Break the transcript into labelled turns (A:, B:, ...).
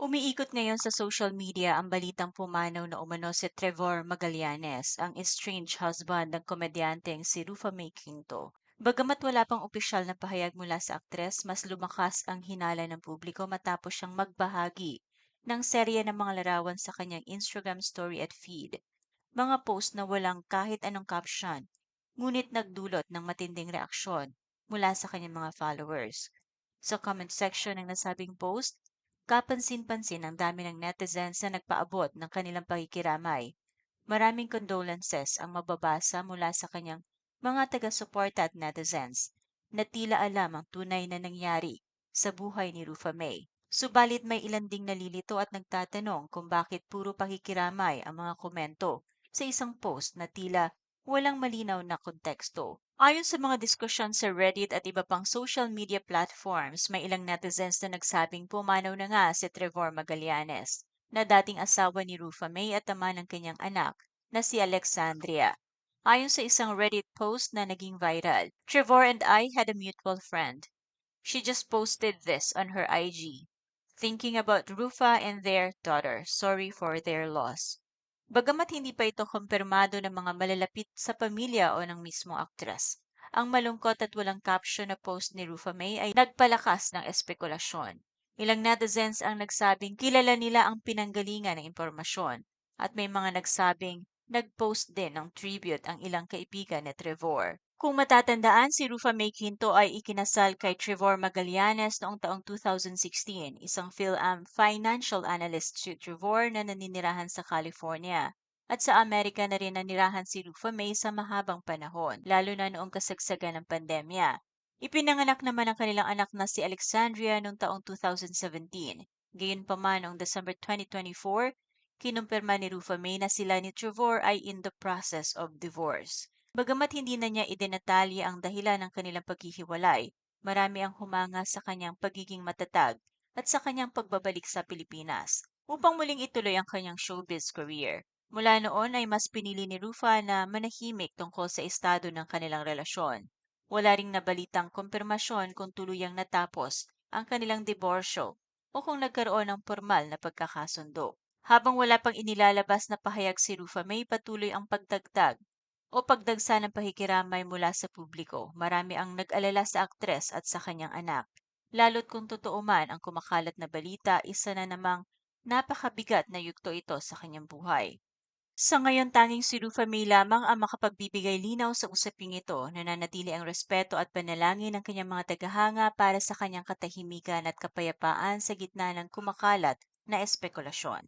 A: Umiikot ngayon sa social media ang balitang pumanaw na umano si Trevor Magallanes, ang estranged husband ng komedyanteng si Rufa May Quinto. Bagamat wala pang opisyal na pahayag mula sa aktres, mas lumakas ang hinala ng publiko matapos siyang magbahagi ng serye ng mga larawan sa kanyang Instagram story at feed. Mga post na walang kahit anong caption, ngunit nagdulot ng matinding reaksyon mula sa kanyang mga followers. Sa comment section ng nasabing post, kapansin-pansin ang dami ng netizens na nagpaabot ng kanilang pakikiramay. Maraming condolences ang mababasa mula sa kanyang mga taga-suporta at netizens na tila alam ang tunay na nangyari sa buhay ni Rufa May. Subalit may ilan ding nalilito at nagtatanong kung bakit puro pakikiramay ang mga komento sa isang post na tila walang malinaw na konteksto. Ayon sa mga diskusyon sa Reddit at iba pang social media platforms, may ilang netizens na nagsabing pumanaw na nga si Trevor Magallanes, na dating asawa ni Rufa May at ama ng kanyang anak na si Alexandria. Ayon sa isang Reddit post na naging viral, Trevor and I had a mutual friend. She just posted this on her IG. Thinking about Rufa and their daughter. Sorry for their loss. Bagamat hindi pa ito kumpirmado ng mga malalapit sa pamilya o ng mismong aktres, ang malungkot at walang caption na post ni Rufa May ay nagpalakas ng espekulasyon. Ilang netizens ang nagsabing kilala nila ang pinanggalingan ng impormasyon at may mga nagsabing nag-post din ng tribute ang ilang kaibigan ni Trevor. Kung matatandaan, si Rufa May Quinto ay ikinasal kay Trevor Magallanes noong taong 2016, isang PhilAm financial analyst si Trevor na naninirahan sa California. At sa Amerika na rin nanirahan si Rufa May sa mahabang panahon, lalo na noong kasagsagan ng pandemya. Ipinanganak naman ang kanilang anak na si Alexandria noong taong 2017. Gayunpaman noong December 2024, kinumpirma ni Rufa May na sila ni Trevor ay in the process of divorce. Bagamat hindi na niya idinetalye ang dahilan ng kanilang paghihiwalay, marami ang humanga sa kanyang pagiging matatag at sa kanyang pagbabalik sa Pilipinas upang muling ituloy ang kanyang showbiz career. Mula noon ay mas pinili ni Rufa na manahimik tungkol sa estado ng kanilang relasyon. Wala ring nabalitang kumpirmasyon kung tuluyang natapos ang kanilang diborsyo o kung nagkaroon ng formal na pagkakasundo. Habang wala pang inilalabas na pahayag si Rufa May patuloy ang pagdagdag o pagdagsa ng pakikiramay mula sa publiko, marami ang nag-alala sa aktres at sa kanyang anak. Lalo't kung totoo man ang kumakalat na balita, isa na namang napakabigat na yugto ito sa kanyang buhay. Sa ngayon, tanging si Rufa May lamang ang makapagbibigay linaw sa usaping ito, nananatili ang respeto at panalangin ng kanyang mga tagahanga para sa kanyang katahimikan at kapayapaan sa gitna ng kumakalat na espekulasyon.